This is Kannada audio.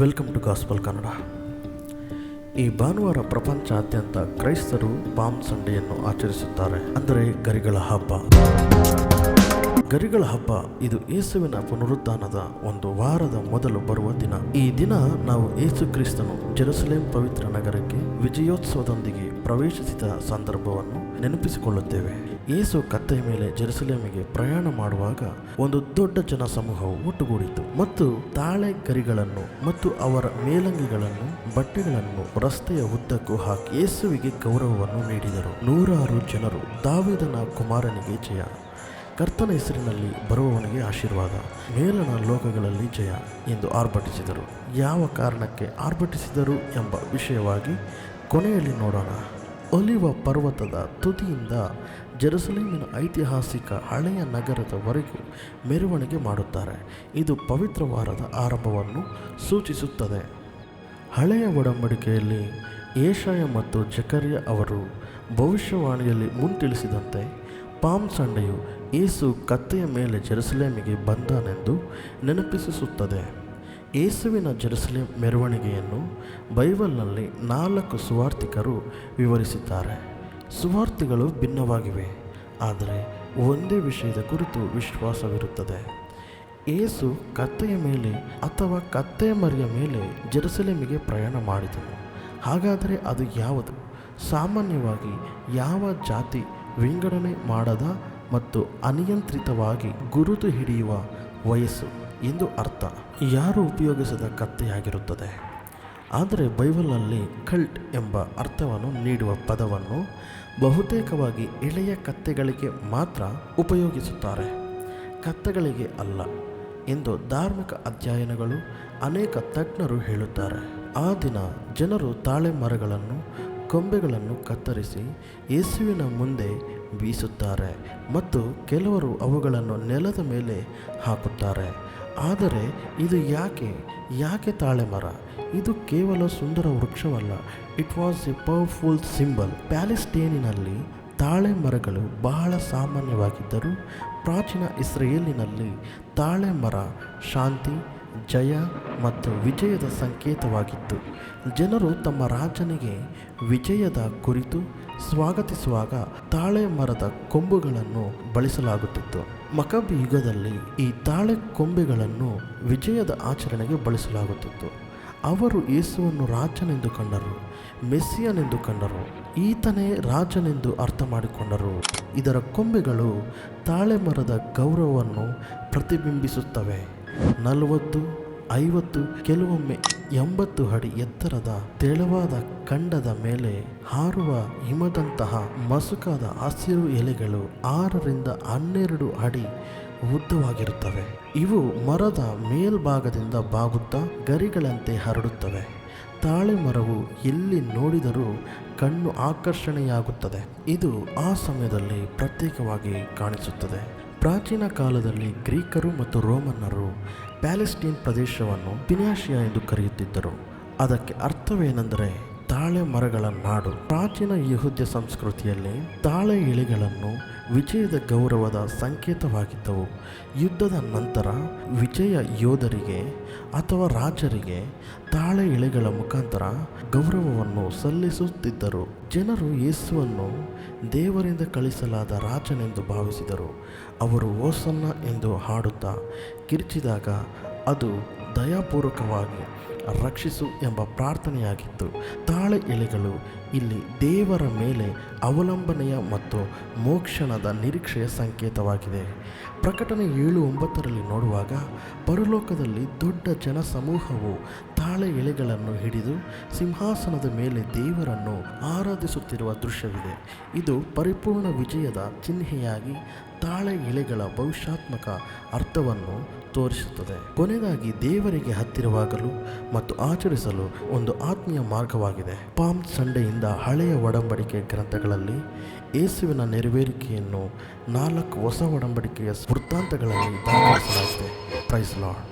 ವೆಲ್ಕಮ್ ಟು ಗಾಸ್ಪಲ್ ಕನ್ನಡ ಈ ಭಾನುವಾರ ಪ್ರಪಂಚಾದ್ಯಂತ ಕ್ರೈಸ್ತರು ಪಾಮ್ ಸಂಡೆಯನ್ನು ಆಚರಿಸುತ್ತಾರೆ, ಅಂದರೆ ಗರಿಗಳ ಹಬ್ಬ. ಗರಿಗಳ ಹಬ್ಬ, ಇದು ಯೇಸುವಿನ ಪುನರುತ್ಥಾನದ ಒಂದು ವಾರದ ಮೊದಲು ಬರುವ ದಿನ. ಈ ದಿನ ನಾವು ಏಸು ಕ್ರಿಸ್ತನು ಜೆರುಸಲೇಂ ಪವಿತ್ರ ನಗರಕ್ಕೆ ವಿಜಯೋತ್ಸವದೊಂದಿಗೆ ಪ್ರವೇಶಿಸಿದ ಸಂದರ್ಭವನ್ನು ನೆನಪಿಸಿಕೊಳ್ಳುತ್ತೇವೆ. ಯೇಸು ಕತ್ತೆಯ ಮೇಲೆ ಜೆರುಸಲೇಮಿಗೆ ಪ್ರಯಾಣ ಮಾಡುವಾಗ ಒಂದು ದೊಡ್ಡ ಜನ ಸಮೂಹವು ಒಟ್ಟುಗೂಡಿತು ಮತ್ತು ತಾಳೆ ಕರಿಗಳನ್ನು ಮತ್ತು ಅವರ ಮೇಲಂಗಿಗಳನ್ನು, ಬಟ್ಟೆಗಳನ್ನು ರಸ್ತೆಯ ಉದ್ದಕ್ಕೂ ಹಾಕಿ ಯೇಸುವಿಗೆ ಗೌರವವನ್ನು ನೀಡಿದರು. ನೂರಾರು ಜನರು ದಾವಿದನ ಕುಮಾರನಿಗೆ ಜಯ, ಕರ್ತನ ಹೆಸರಿನಲ್ಲಿ ಬರುವವನಿಗೆ ಆಶೀರ್ವಾದ ಮೇಲನ ಲೋಕಗಳಲ್ಲಿ ಜಯ ಎಂದು ಆರ್ಭಟಿಸಿದರು. ಯಾವ ಕಾರಣಕ್ಕೆ ಆರ್ಭಟಿಸಿದರು ಎಂಬ ವಿಷಯವಾಗಿ ಕೊನೆಯಲ್ಲಿ ನೋಡೋಣ. ಒಲಿವ ಪರ್ವತದ ತುದಿಯಿಂದ ಜೆರುಸಲೇಮಿನ ಐತಿಹಾಸಿಕ ಹಳೆಯ ನಗರದವರೆಗೂ ಮೆರವಣಿಗೆ ಮಾಡುತ್ತಾರೆ. ಇದು ಪವಿತ್ರ ವಾರದ ಆರಂಭವನ್ನು ಸೂಚಿಸುತ್ತದೆ. ಹಳೆಯ ಒಡಂಬಡಿಕೆಯಲ್ಲಿ ಏಷಾಯ ಮತ್ತು ಜಕರಿಯ ಅವರು ಭವಿಷ್ಯವಾಣಿಯಲ್ಲಿ ಮುಂತಿಳಿಸಿದಂತೆ ಪಾಮ್ ಸಂಡೆಯು ಏಸು ಕತ್ತೆಯ ಮೇಲೆ ಜೆರುಸಲೇಮಿಗೆ ಬಂದನೆಂದು ನೆನಪಿಸುತ್ತದೆ. ಏಸುವಿನ ಜೆರುಸಲೇಂ ಮೆರವಣಿಗೆಯನ್ನು ಬೈಬಲ್ನಲ್ಲಿ ನಾಲ್ಕು ಸುವಾರ್ಥಿಕರು ವಿವರಿಸಿದ್ದಾರೆ. ಸುವಾರ್ಥಿಗಳು ಭಿನ್ನವಾಗಿವೆ, ಆದರೆ ಒಂದೇ ವಿಷಯದ ಕುರಿತು ವಿಶ್ವಾಸವಿರುತ್ತದೆ. ಏಸು ಕತ್ತೆಯ ಮೇಲೆ ಅಥವಾ ಕತ್ತೆಯ ಮರಿಯ ಮೇಲೆ ಜೆರುಸಲೇಮಿಗೆ ಪ್ರಯಾಣ ಮಾಡಿದನು. ಹಾಗಾದರೆ ಅದು ಯಾವುದು? ಸಾಮಾನ್ಯವಾಗಿ ಯಾವ ಜಾತಿ ವಿಂಗಡಣೆ ಮಾಡದ ಮತ್ತು ಅನಿಯಂತ್ರಿತವಾಗಿ ಗುರುತು ಹಿಡಿಯುವ ವಯಸ್ಸು? ಎಂದು ಅರ್ಥ. ಯಾರು ಉಪಯೋಗಿಸದ ಕತ್ತೆಯಾಗಿರುತ್ತದೆ? ಆದರೆ ಬೈಬಲ್ನಲ್ಲಿ ಕಲ್ಟ್ ಎಂಬ ಅರ್ಥವನ್ನು ನೀಡುವ ಪದವನ್ನು ಬಹುತೇಕವಾಗಿ ಎಳೆಯ ಕತ್ತೆಗಳಿಗೆ ಮಾತ್ರ ಉಪಯೋಗಿಸುತ್ತಾರೆ. ಕತ್ತೆಗಳಿಗೆ ಅಲ್ಲ ಎಂದು ಧಾರ್ಮಿಕ ಅಧ್ಯಯನಗಳು ಅನೇಕ ತಜ್ಞರು ಹೇಳುತ್ತಾರೆ. ಆ ದಿನ ಜನರು ತಾಳೆ ಮರಗಳನ್ನು ಕೊಂಬೆಗಳನ್ನು ಕತ್ತರಿಸಿ ಯೇಸುವಿನ ಮುಂದೆ ಬೀಸುತ್ತಾರೆ ಮತ್ತು ಕೆಲವರು ಅವುಗಳನ್ನು ನೆಲದ ಮೇಲೆ ಹಾಕುತ್ತಾರೆ. ಆದರೆ ಇದು ಯಾಕೆ ಯಾಕೆ ತಾಳೆ ಮರ ಇದು ಕೇವಲ ಸುಂದರ ವೃಕ್ಷವಲ್ಲ. It was a powerful symbol ಪ್ಯಾಲೆಸ್ಟೇನಿನಲ್ಲಿ ತಾಳೆ ಮರಗಳು ಬಹಳ ಸಾಮಾನ್ಯವಾಗಿದ್ದರೂ ಪ್ರಾಚೀನ ಇಸ್ರೇಲಿನಲ್ಲಿ ತಾಳೆ ಮರ ಶಾಂತಿ ಜಯ ಮತ್ತು ವಿಜಯದ ಸಂಕೇತವಾಗಿತ್ತು. ಜನರು ತಮ್ಮ ರಾಜನಿಗೆ ವಿಜಯದ ಕುರಿತು ಸ್ವಾಗತಿಸುವಾಗ ತಾಳೆ ಮರದ ಕೊಂಬುಗಳನ್ನು ಬಳಸಲಾಗುತ್ತಿತ್ತು. ಮಕಬಿ ಯುಗದಲ್ಲಿ ಈ ತಾಳೆ ಕೊಂಬೆಗಳನ್ನು ವಿಜಯದ ಆಚರಣೆಗೆ ಬಳಸಲಾಗುತ್ತಿತ್ತು. ಅವರು ಯೇಸುವನ್ನು ರಾಜನೆಂದು ಕಂಡರು, ಮೆಸ್ಸಿಯನೆಂದು ಕಂಡರು, ಈತನೇ ರಾಜನೆಂದು ಅರ್ಥ ಮಾಡಿಕೊಂಡರು. ಇದರ ಕೊಂಬೆಗಳು ತಾಳೆ ಮರದ ಗೌರವವನ್ನು ಪ್ರತಿಬಿಂಬಿಸುತ್ತವೆ. ನಲವತ್ತು, ಐವತ್ತು, ಕೆಲವೊಮ್ಮೆ ಎಂಬತ್ತು ಅಡಿ ಎತ್ತರದ ತೆಳುವಾದ ಖಂಡದ ಮೇಲೆ ಹಾರುವ ಹಿಮದಂತಹ ಮಸುಕಾದ ಹಸಿರು ಎಲೆಗಳು ಆರರಿಂದ ಹನ್ನೆರಡು ಅಡಿ ಉದ್ದವಾಗಿರುತ್ತವೆ. ಇವು ಮರದ ಮೇಲ್ಭಾಗದಿಂದ ಬಾಗುತ್ತಾ ಗರಿಗಳಂತೆ ಹರಡುತ್ತವೆ. ತಾಳೆ ಮರವು ಎಲ್ಲಿ ನೋಡಿದರೂ ಕಣ್ಣು ಆಕರ್ಷಣೆಯಾಗುತ್ತದೆ. ಇದು ಆ ಸಮಯದಲ್ಲಿ ಪ್ರತ್ಯೇಕವಾಗಿ ಕಾಣಿಸುತ್ತದೆ. ಪ್ರಾಚೀನ ಕಾಲದಲ್ಲಿ ಗ್ರೀಕರು ಮತ್ತು ರೋಮನ್ನರು ಪ್ಯಾಲೆಸ್ಟೀನ್ ಪ್ರದೇಶವನ್ನು ಪಿನಾಶಿಯಾ ಎಂದು ಕರೆಯುತ್ತಿದ್ದರು. ಅದಕ್ಕೆ ಅರ್ಥವೇನೆಂದರೆ ತಾಳೆ ಮರಗಳ ನಾಡು. ಪ್ರಾಚೀನ ಯಹುದ್ಯ ಸಂಸ್ಕೃತಿಯಲ್ಲಿ ತಾಳೆ ಎಲೆಗಳನ್ನು ವಿಜಯದ ಗೌರವದ ಸಂಕೇತವಾಗಿದ್ದವು. ಯುದ್ಧದ ನಂತರ ವಿಜಯ ಯೋಧರಿಗೆ ಅಥವಾ ರಾಜರಿಗೆ ತಾಳೆ ಎಲೆಗಳ ಮುಖಾಂತರ ಗೌರವವನ್ನು ಸಲ್ಲಿಸುತ್ತಿದ್ದರು. ಜನರು ಯೇಸುವನ್ನು ದೇವರಿಂದ ಕಳಿಸಲಾದ ರಾಜನೆಂದು ಭಾವಿಸಿದರು. ಅವರು ಓಸನ್ನ ಎಂದು ಹಾಡುತ್ತಾ ಕಿರ್ಚಿದಾಗ ಅದು ದಯಾಪೂರ್ವಕವಾಗಿ ರಕ್ಷಿಸು ಎಂಬ ಪ್ರಾರ್ಥನೆಯಾಗಿತ್ತು. ತಾಳೆ ಎಲೆಗಳು ಇಲ್ಲಿ ದೇವರ ಮೇಲೆ ಅವಲಂಬನೆಯ ಮತ್ತು ಮೋಕ್ಷಣದ ನಿರೀಕ್ಷೆಯ ಸಂಕೇತವಾಗಿದೆ. ಪ್ರಕಟಣೆ ಏಳು ಒಂಬತ್ತರಲ್ಲಿ ನೋಡುವಾಗ ಪರಲೋಕದಲ್ಲಿ ದೊಡ್ಡ ಜನಸಮೂಹವು ತಾಳೆ ಎಲೆಗಳನ್ನು ಹಿಡಿದು ಸಿಂಹಾಸನದ ಮೇಲೆ ದೇವರನ್ನು ಆರಾಧಿಸುತ್ತಿರುವ ದೃಶ್ಯವಿದೆ. ಇದು ಪರಿಪೂರ್ಣ ವಿಜಯದ ಚಿಹ್ನೆಯಾಗಿ ತಾಳೆ ಎಲೆಗಳ ಭವಿಷ್ಯಾತ್ಮಕ ಅರ್ಥವನ್ನು ತೋರಿಸುತ್ತದೆ. ಕೊನೆಯದಾಗಿ ದೇವರಿಗೆ ಹತ್ತಿರವಾಗಲು ಮತ್ತು ಆಚರಿಸಲು ಒಂದು ಆತ್ಮೀಯ ಮಾರ್ಗವಾಗಿದೆ. ಪಾಮ್ ಸಂಡೆಯಿಂದ ಹಳೆಯ ಒಡಂಬಡಿಕೆ ಗ್ರಂಥಗಳಲ್ಲಿ ಯೇಸುವಿನ ನೆರವೇರಿಕೆಯನ್ನು ನಾಲ್ಕು ಹೊಸ ಒಡಂಬಡಿಕೆಯ ವೃತ್ತಾಂತಗಳಲ್ಲಿ ದಾಖಲಿಸಲಾಗಿದೆ. Price lord